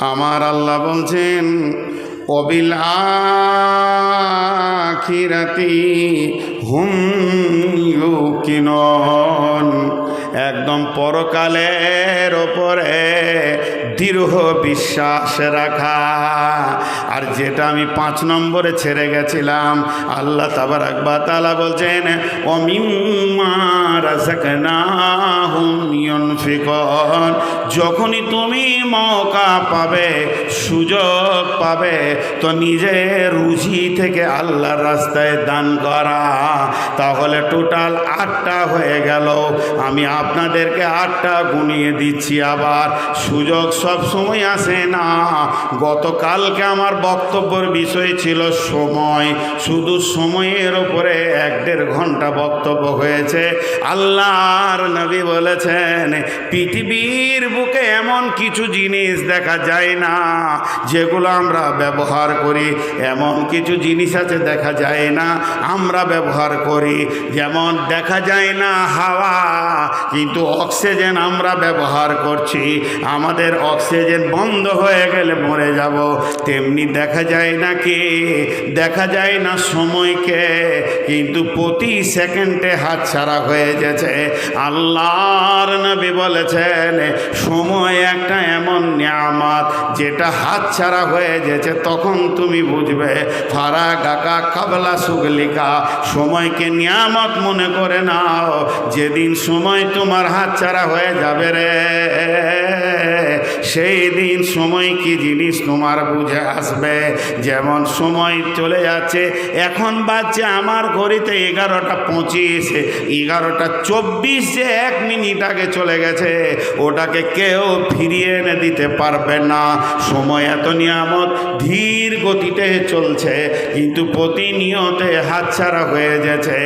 আমার আল্লাহ বলছেন, অবিল আখিরাতি হুম ইউকিনন। একদম পরকালের ওপরে দৃঢ় বিশ্বাস রাখা। আর যেটা আমি পাঁচ নম্বরে ছেড়ে গেছিলাম, আল্লাহ তাবার আকবা তালা বলছেন অমিমার যখনই তুমি মৌকা পাবে, সুযোগ পাবে, তো নিজের রুচি থেকে আল্লাহর রাস্তায় দান করা। তাহলে টোটাল আটটা হয়ে গেল। আমি আপনাদেরকে আটটা গুনিয়ে দিচ্ছি আবার। সুযোগ সব সময় আসে না। গতকালকে আমার বক্তব্যের বিষয় ছিল সময়। শুধু সময়ের ওপরে এক দেড় ঘণ্টা বক্তব্য হয়েছে। আল্লাহর নবী বলেছেন, পৃথিবীর বুকে এমন কিছু জিনিস দেখা যায় না, যেগুলো আমরা ব্যবহার করি। এমন কিছু জিনিস আছে দেখা যায় না, আমরা ব্যবহার করি। যেমন দেখা যায় না হাওয়া, কিন্তু অক্সিজেন আমরা ব্যবহার করছি। আমাদের অক্সিজেন বন্ধ হয়ে গেলে মরে যাব। তেমনি দেখা যায় না কি, দেখা যায় না সময়কে কিন্তু প্রতি সেকেন্ডে হাত ছাড়া হয়ে গেছে। আল্লাহর নবী বলেছেন সময় একটা এমন নিয়ামত, যেটা হাত ছাড়া হয়ে গেছে তখন তুমি বুঝবে, ফারা গাকা কাবলা সুগলিকা, সময়কে নিয়ামত মনে করে নাও, যেদিন সময় তোমার হাত ছাড়া হয়ে যাবে রে, সেই দিন সময় কি জিনিস তোমার বুঝে আসবে? যেমন সময় চলে যাচ্ছে, এখন বাজছে আমার ঘড়িতে এগারোটা পঁচিশ, এগারোটা চব্বিশ যে এক মিনিট আগে চলে গেছে, ওটাকে কেউ ফিরিয়ে এনে দিতে পারবে না। সময় এত নিয়ামত, ধীর গতিতে চলছে, কিন্তু প্রতিনিয়তে হাতছাড়া হয়ে গেছে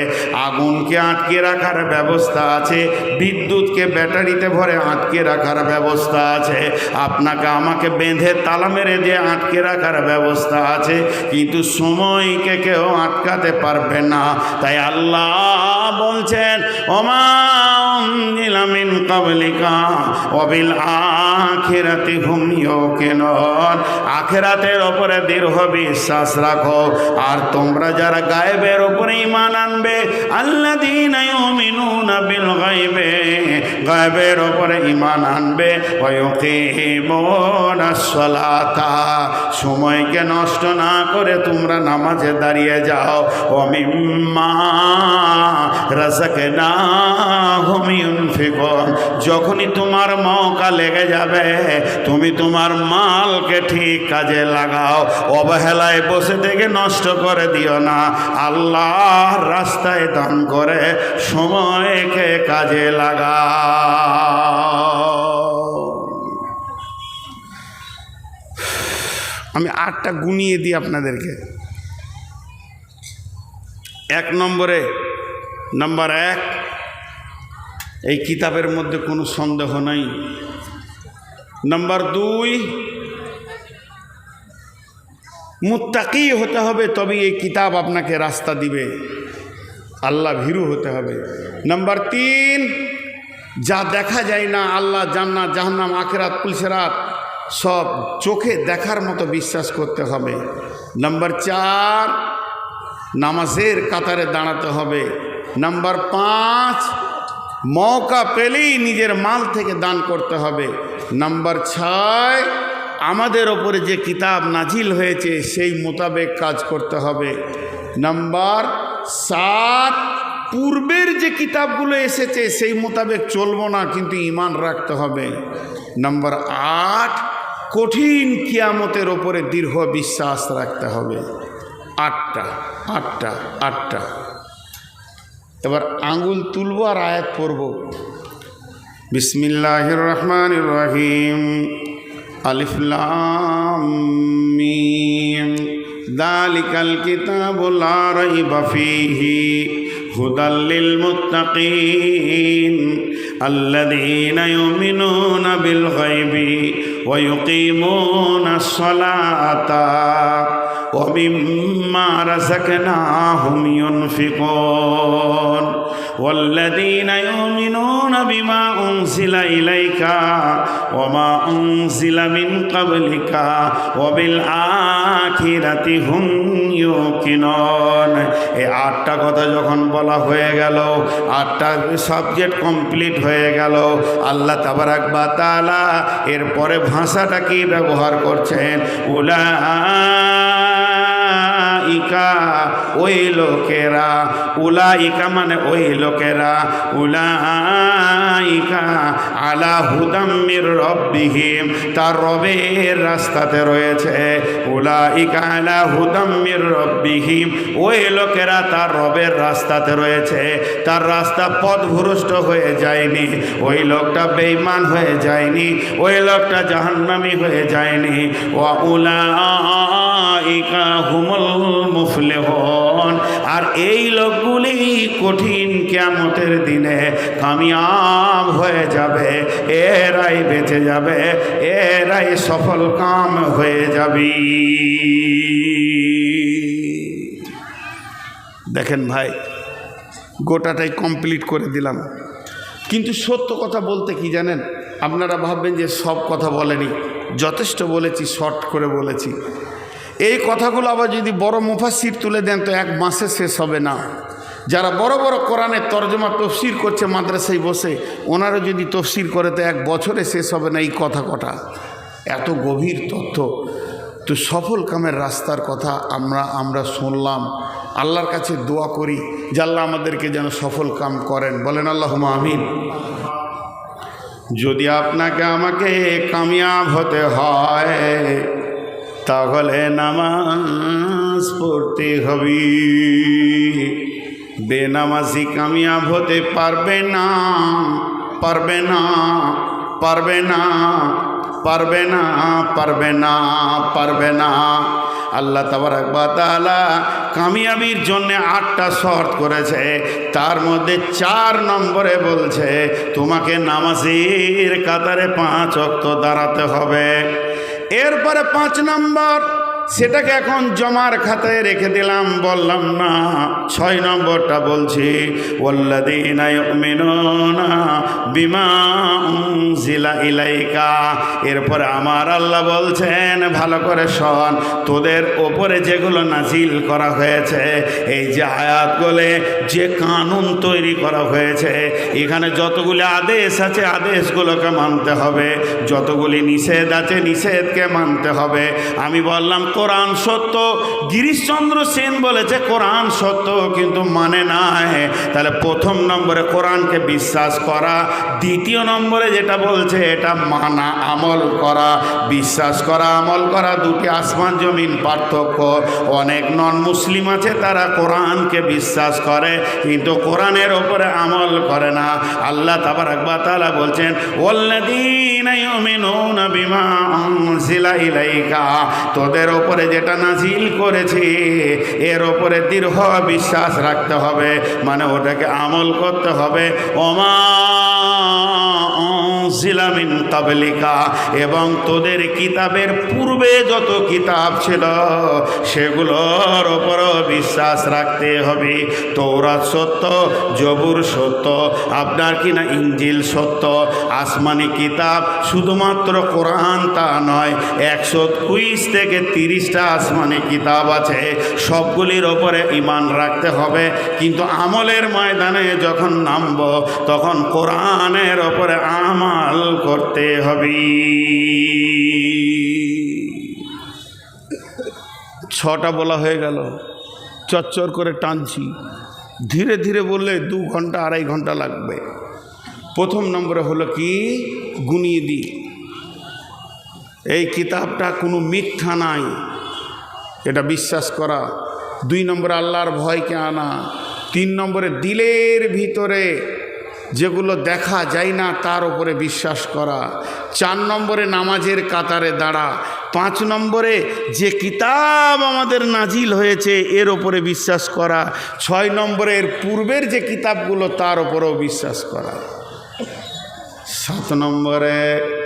আগুনকে আটকে রাখার ব্যবস্থা আছে, বিদ্যুৎকে ব্যাটারিতে ভরে আটকে রাখার ব্যবস্থা আছে। আপনাকে আমাকে বেঁধে তালা মেরে দিয়ে আটকে রাখার ব্যবস্থা আছে, কিন্তু সময়কে কেউ আটকাতে পারবে না। তাই আল্লাহ বলছেন, ওমা নিলামিন কাবলিকা অবিল আখেরাতি ঘুমিও কেন আখেরাতের ওপরে দীর্ঘ বিশ্বাস রাখো। আর তোমরা যারা গায়েবের ওপরে ইমান আনবে আল্লাহ দিন বিল গাইবে গায়েবের ওপরে ইমান আনবে সলাতা। সময়কে নষ্ট না করে তোমরা নামাজে দাঁড়িয়ে যাও। অমিম্মা রাজাকে না ফিকন যখনই তোমার মৌকা লেগে যাবে, তুমি তোমার মালকে ঠিক কাজে লাগাও, অবহেলায় বসে থেকে নষ্ট করে দিও না। আল্লাহ রাস্তায় দান করে সময়কে কাজে লাগাও। আমি আটটা গুনিয়ে দিই আপনাদেরকে। এক নম্বরে, নাম্বার এক এই কিতাবের মধ্যে কোনো সন্দেহ নাই। নাম্বার দুই, মুত্তাকি হতে হবে তবে এই কিতাব আপনাকে রাস্তা দিবে। আল্লাহ ভীরু হতে হবে। নাম্বার তিন, যা দেখা যায় না, আল্লাহ জান্নাত, জাহান্নাম, আখেরাত পুলসেরাত সব চোখে দেখার মতো বিশ্বাস করতে হবে। নাম্বার চার, নামাজের কাতারে দাঁড়াতে হবে। নাম্বার পাঁচ মৌকা পেলেই নিজের মাল থেকে দান করতে হবে। নাম্বার ছয়, আমাদের ওপরে যে কিতাব নাজিল হয়েছে, সেই মোতাবেক কাজ করতে হবে। নাম্বার সাত, পূর্বের যে কিতাবগুলো এসেছে, সেই মোতাবেক চলবো না, কিন্তু ইমান রাখতে হবে। নাম্বার আট, কঠিন কিয়ামতের ওপরে দীর্ঘ বিশ্বাস রাখতে হবে। আটটা আটটা আটটা। এবার আঙুল তুলব আর আয়াত পড়ব। বিসমিল্লাহ রহমান রহিম আলিফলামিম দালিকাল কিতাব লা রাইবা ফিহি। হুদাল লিল মুত্তাকিন। আল্লাযীনা ইউমিনুনা বিল গায়বি। ওয়া ومما رزقناهم ينفقون والذين يؤمنون بما أنزل إليك وما أنزل من قبلك وبالآخرة هم يوقنون এই আটটা কথা যখন বলা হয়ে গেল আটটা সাবজেক্ট কমপ্লিট হয়ে গেল আল্লাহ তাবারাক বা তাআলা এরপরে ভাষাটা কি ব্যবহার করছেন উলা উলাইকা, ওই লোকেরা, উলাইকা মানে ওই লোকেরা, উলাইকা আলা হুদাম্মির রব্বিহিম, তার রবের রাস্তাতে রয়েছে। উলাইকা আলা হুদাম্মির রব্বিহিম, ওই লোকেরা তার রবের রাস্তাতে রয়েছে। তার রাস্তা পথভ্রষ্ট হয়ে যায়নি, ওই লোকটা বেঈমান হয়ে যায়নি, ওই লোকটা জাহান্নামী হয়ে যায়নি। ওয়া উলাইকা হুমুল মুফলিহুন আর এই লোকগুলি কঠিন কিয়ামতের দিনে কামিয়াব হয়ে যাবে, এরাই বেঁচে যাবে, এরাই সফল কাম হয়ে যাবি। দেখেন ভাই, গোটাটাই কমপ্লিট করে দিলাম। কিন্তু সত্য কথা বলতে কি জানেন? আপনারা ভাববেন যে সব কথা বলেনি। যথেষ্ট বলেছি, শর্ট করে বলেছি। এই কথাগুলো আবার যদি বড় মুফাসির তুলে দেন তো এক মাসে শেষ হবে না। যারা বড় বড় কোরআনের তর্জমা, তফসির করছে মাদ্রাসায় বসে, ওনারা যদি তফসির করে তো এক বছরে শেষ হবে না এই কথা কটা। এত গভীর তথ্য। তো সফল কামের রাস্তার কথা আমরা আমরা শুনলাম। আল্লাহর কাছে দোয়া করি আল্লাহ আমাদেরকে যেন সফল কাম করেন। বলেন আল্লাহ আমিন। যদি আপনাকে আমাকে কামিয়াব হতে হয় তাহলে নামাজ পড়তে হবে। বেনামাজি কামিয়াব হতে পারবে না পারবে না পারবে না পারবে না পারবে না পারবে না। আল্লাহ তালা কামিয়াবির জন্যে আটটা শর্ত করেছে। তার মধ্যে চার নম্বরে বলছে, তোমাকে নামাজের কাতারে পাঁচ অক্ত দাঁড়াতে হবে। এরপরে পাঁচ নম্বর সেটাকে এখন জমার খাতায় রেখে দিলাম, বললাম, না, ছয় নম্বরটা বলছি জিলা এরপরে আমার আল্লাহ বলছেন, ভালো করে শোন, তোদের ওপরে যেগুলো নাজিল করা হয়েছে, এই যে আয়াত বলে যে কানুন তৈরি করা হয়েছে, এখানে যতগুলি আদেশ আছে, আদেশগুলোকে মানতে হবে, যতগুলি নিষেধ আছে, নিষেধকে মানতে হবে। আমি বললাম কোরআন সত্য। গিরিশচন্দ্র সেন বলেছে, কোরআন সত্য কিন্তু মানে নাই। তাহলে প্রথম নম্বরে কোরআনকে বিশ্বাস করা, দ্বিতীয় নম্বরে যেটা বলছে, এটা মানা, আমল করা, বিশ্বাস করা, আমল করা, দুটি আসমান জমিন পার্থক্য। অনেক নন মুসলিম আছে, তারা কোরআনকে বিশ্বাস করে, কিন্তু কোরআনের ওপরে আমল করে না। আল্লাহ তাবার একবার তালা বলছেন উনজিলা ইলাইকা। তোদের ওপরে যেটা নাজিল করেছি, এর ওপরে দৃঢ় বিশ্বাস রাখতে হবে মানে ওটাকে আমল করতে হবে। ওমা জিলামিন কাবলিকা এবং তোদের কিতাবের পূর্বে যত কিতাব ছিল, সেগুলোর ওপরও বিশ্বাস রাখতে হবে। তৌরাত সত্য, জবুর সত্য আপনার কি না ইঞ্জিল সত্য, আসমানি কিতাব শুধুমাত্র কোরআন তা নয়, একশো কুইশ থেকে তিরিশটা আসমানি কিতাব আছে, সবগুলির ওপরে ইমান রাখতে হবে। কিন্তু আমলের ময়দানে যখন নামব, তখন কোরআনের ওপরে আমাল করতে হবে। ছটা বলা হয়ে গেল। চচ্চর করে টানছি। ধীরে ধীরে বললে দু ঘণ্টা, আড়াই ঘণ্টা লাগবে। প্রথম নম্বরে হলো কি? গুনিয়ে দিই এই কিতাবটা কোনো মিথ্যা নাই। এটা বিশ্বাস করা। দুই নম্বরে আল্লাহর ভয়কে আনা। তিন নম্বরে দিলের ভিতরে যেগুলো দেখা যায় না, তার উপরে বিশ্বাস করা। চার নম্বরে নামাজের কাতারে দাঁড়া। পাঁচ নম্বরে যে কিতাব আমাদের নাজিল হয়েছে, এর ওপরে বিশ্বাস করা। ছয় নম্বরের পূর্বের যে কিতাবগুলো, তার ওপরেও বিশ্বাস করা। সাত নম্বরে